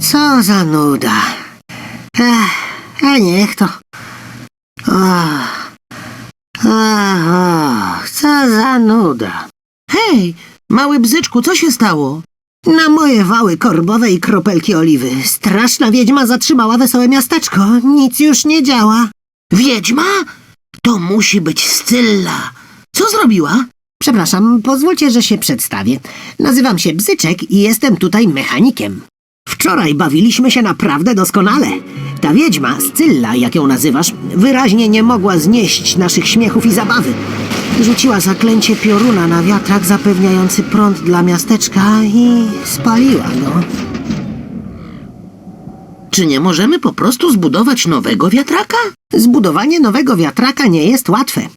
Co za nuda. Ech, a niech to. Och, co za nuda. Hej, mały bzyczku, co się stało? Na moje wały korbowe i kropelki oliwy. Straszna wiedźma zatrzymała wesołe miasteczko. Nic już nie działa. Wiedźma? To musi być Scylla. Co zrobiła? Przepraszam, pozwólcie, że się przedstawię. Nazywam się Bzyczek i jestem tutaj mechanikiem. Wczoraj bawiliśmy się naprawdę doskonale. Ta wiedźma, Scylla, jak ją nazywasz, wyraźnie nie mogła znieść naszych śmiechów i zabawy. Rzuciła zaklęcie pioruna na wiatrak zapewniający prąd dla miasteczka i spaliła go. Czy nie możemy po prostu zbudować nowego wiatraka? Zbudowanie nowego wiatraka nie jest łatwe.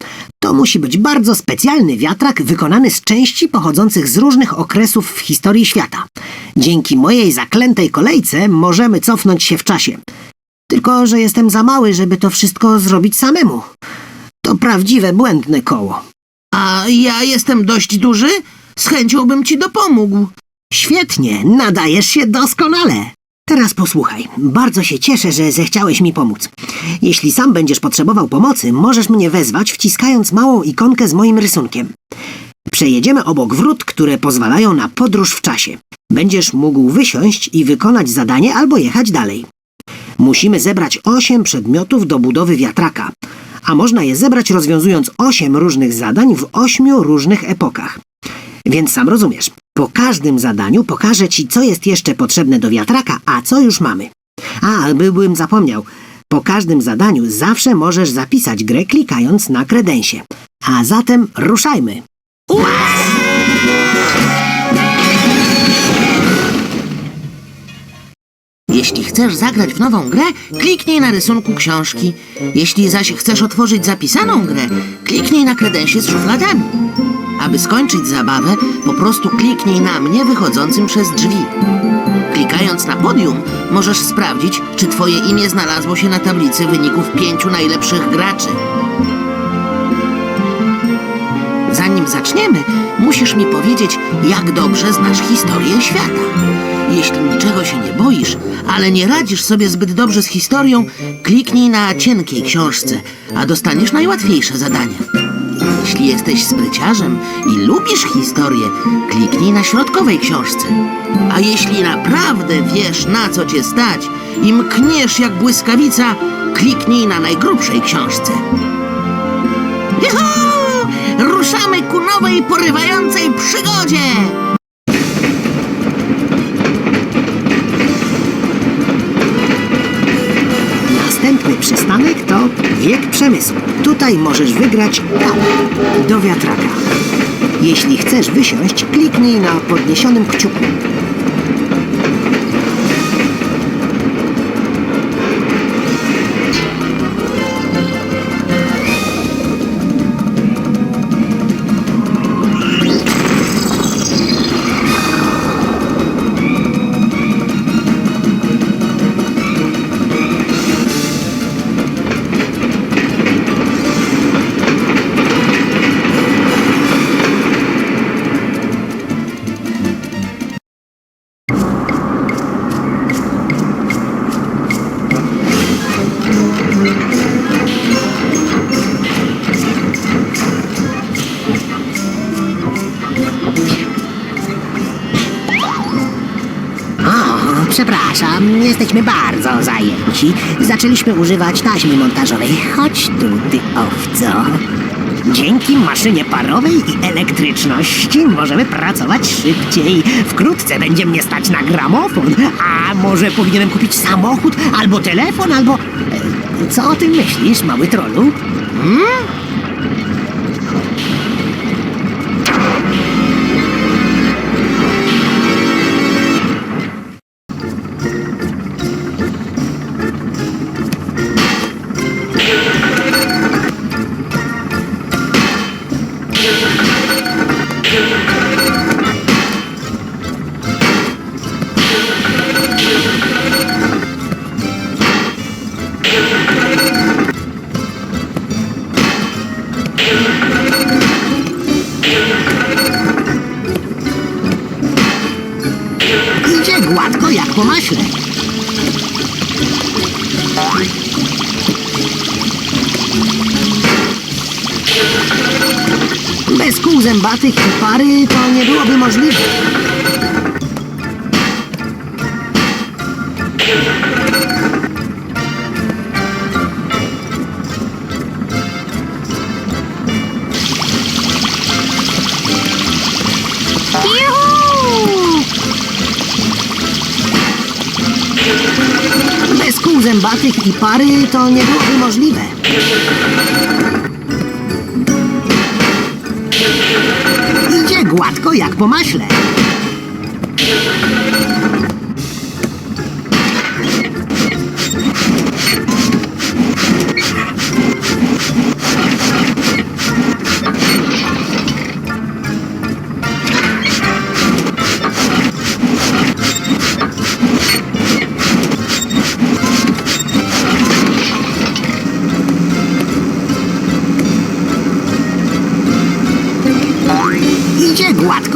To musi być bardzo specjalny wiatrak wykonany z części pochodzących z różnych okresów w historii świata. Dzięki mojej zaklętej kolejce możemy cofnąć się w czasie. Tylko, że jestem za mały, żeby to wszystko zrobić samemu. To prawdziwe błędne koło. A ja jestem dość duży? Z chęcią bym ci dopomógł. Świetnie, nadajesz się doskonale. Teraz posłuchaj, bardzo się cieszę, że zechciałeś mi pomóc. Jeśli sam będziesz potrzebował pomocy, możesz mnie wezwać, wciskając małą ikonkę z moim rysunkiem. Przejedziemy obok wrót, które pozwalają na podróż w czasie. Będziesz mógł wysiąść i wykonać zadanie albo jechać dalej. Musimy zebrać osiem przedmiotów do budowy wiatraka, a można je zebrać rozwiązując osiem różnych zadań w ośmiu różnych epokach. Więc sam rozumiesz, po każdym zadaniu pokażę ci, co jest jeszcze potrzebne do wiatraka, a co już mamy. A, byłbym zapomniał. Po każdym zadaniu zawsze możesz zapisać grę klikając na kredensie. A zatem ruszajmy. Jeśli chcesz zagrać w nową grę, kliknij na rysunku książki. Jeśli zaś chcesz otworzyć zapisaną grę, kliknij na kredensie z szufladami. Aby skończyć zabawę, po prostu kliknij na mnie wychodzącym przez drzwi. Klikając na podium, możesz sprawdzić, czy twoje imię znalazło się na tablicy wyników pięciu najlepszych graczy. Zanim zaczniemy, musisz mi powiedzieć, jak dobrze znasz historię świata. Jeśli niczego się nie boisz, ale nie radzisz sobie zbyt dobrze z historią, kliknij na cienkiej książce, a dostaniesz najłatwiejsze zadania. Jeśli jesteś spryciarzem i lubisz historię, kliknij na środkowej książce. A jeśli naprawdę wiesz, na co cię stać i mkniesz jak błyskawica, kliknij na najgrubszej książce. Juhu! Ruszamy ku nowej, porywającej przygodzie! To wiek przemysłu. Tutaj możesz wygrać kawę do wiatraka. Jeśli chcesz wysiąść, kliknij na podniesionym kciuku. Przepraszam, jesteśmy bardzo zajęci. Zaczęliśmy używać taśmy montażowej. Chodź tu, ty owco. Dzięki maszynie parowej i elektryczności możemy pracować szybciej. Wkrótce będzie mnie stać na gramofon. A może powinienem kupić samochód, albo telefon, albo... e, Co o tym myślisz, mały trolu? Idzie po maśle. Bez kół zębatych i pary to nie byłoby możliwe. Zębatych i pary to nie byłoby możliwe. Idzie gładko jak po maśle.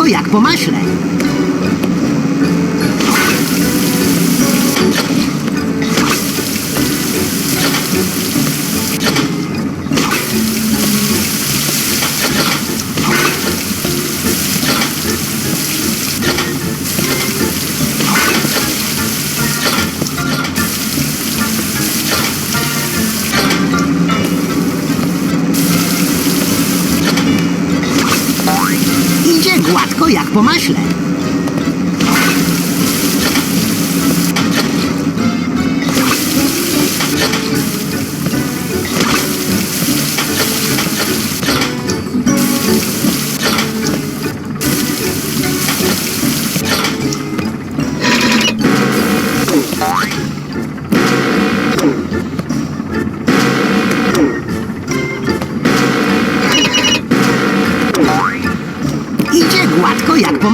Jak po. Idzie gładko jak po maśle.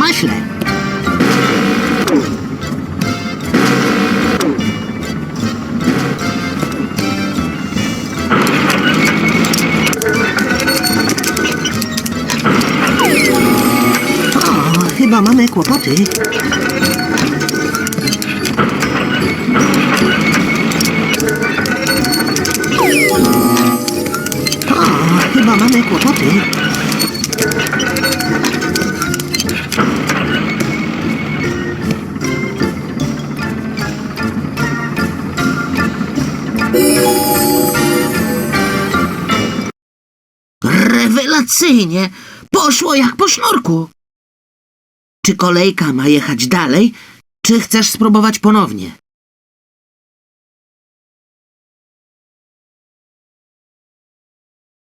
Gładko jak po maśle. O, chyba mamy kłopoty. O, Rewelacyjnie! Poszło jak po sznurku. Czy kolejka ma jechać dalej, czy chcesz spróbować ponownie?